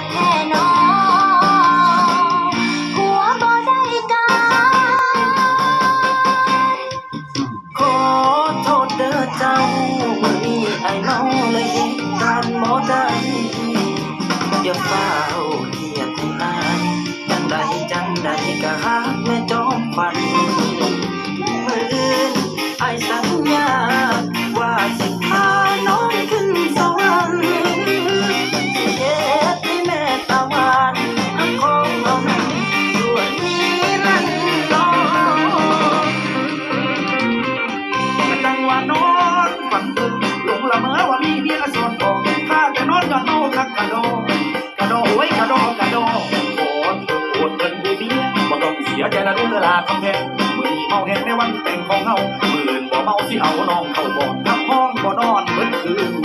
กแค่น้อง หัวบ่ได้การขอโทษเด้อเจ้ามื้อนี้ไอ้เมาเลยเหตุการณ์บ่ได้อย่าเฝ้าเกียดให้อายจังใดจังใดก็ฮักแม่จอมฝัน สียใจนะเรื่อเวลาทำแพงมือนี้เมาแหงในวันแต่งของเฮามื่นบ่เมาสิเอาน้องเข้าบ่อนทำห้องบ่นอนเมื่อคืน